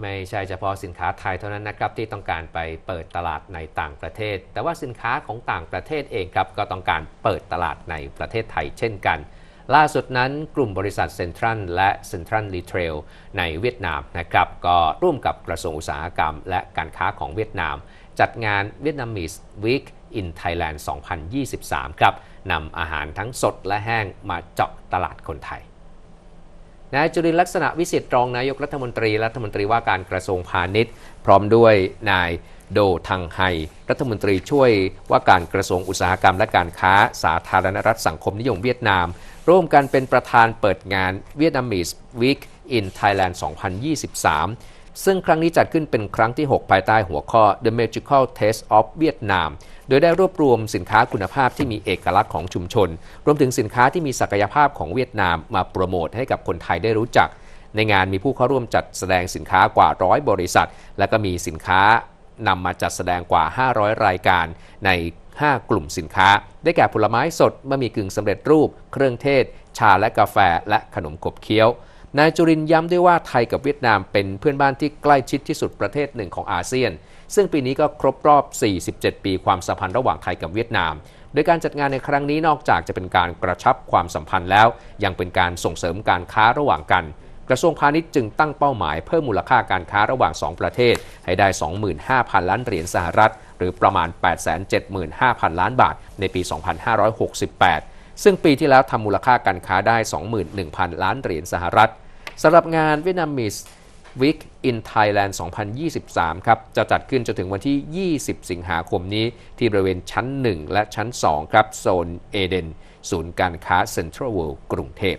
ไม่ใช่เฉพาะสินค้าไทยเท่านั้นนะครับที่ต้องการไปเปิดตลาดในต่างประเทศ แต่ว่าสินค้าของต่างประเทศเองครับก็ต้องการเปิดตลาดในประเทศไทยเช่นกัน ล่าสุดนั้นกลุ่มบริษัทเซ็นทรัลและเซ็นทรัลรีเทลในเวียดนามนะครับก็ร่วมกับกระทรวงอุตสาหกรรม และการค้าของเวียดนาม จัดงาน Vietnamese Week in Thailand 2023 ครับนำอาหารทั้งสดและแห้งมาเจาะตลาดคนไทย นายจุรินลักษณะวิสิทธิ์รองนายกรัฐมนตรีรัฐมนตรีว่าการกระทรวงพาณิชย์ พร้อมด้วยนายโดทังไฮรัฐมนตรีช่วยว่าการกระทรวงอุตสาหกรรมและการค้าสาธารณรัฐสังคมนิยมเวียดนาม ร่วมกันเป็นประธานเปิดงานเวียดนามิสวิกอินไทยแลนด์ 2023 ซึ่งครั้งนี้จัดขึ้นเป็นครั้งที่ 6 ภายใต้หัวข้อ The Magical Taste of Vietnam โดยได้รวบรวมสินค้าคุณภาพที่มีเอกลักษณ์ของชุมชน รวมถึงสินค้าที่มีศักยภาพของเวียดนามมาโปรโมทให้กับคนไทยได้รู้จัก ในงานมีผู้เข้าร่วมจัดแสดงสินค้ากว่าร้อยบริษัท และก็มีสินค้านำมาจัดแสดงกว่า 500 รายการใน 5 กลุ่มสินค้า ได้แก่ผลไม้สดบะหมี่กึ่งสำเร็จรูป เครื่องเทศ ชาและกาแฟ และขนมขบเคี้ยว นายจุรินย้ำด้วยว่าไทยกับเวียดนามเป็นเพื่อนบ้านที่ใกล้ชิดที่สุดประเทศหนึ่งของอาเซียน ซึ่งปีนี้ก็ครบรอบ 47 ปีความสัมพันธ์ระหว่างไทยกับเวียดนาม โดยการจัดงานในครั้งนี้นอกจากจะเป็นการกระชับความสัมพันธ์แล้ว ยังเป็นการส่งเสริมการค้าระหว่างกัน กระทรวงพาณิชย์จึงตั้งเป้าหมายเพิ่มมูลค่าการค้าระหว่าง 2 ประเทศ ให้ได้ 25,000 ล้านเหรียญสหรัฐ หรือประมาณ 875,000 ล้านบาท ในปี 2568 ซึ่งปีที่แล้วทำมูลค่าการค้าได้ 21,000 ล้านเหรียญสหรัฐสำหรับงาน Vietnamese Week in Thailand 2023 ครับ จะจัดขึ้นจนถึงวันที่ 20 สิงหาคมนี้ ที่บริเวณชั้น 1 และชั้น 2 ครับ โซนเอเดน ศูนย์การค้าเซ็นทรัลเวิลด์กรุงเทพ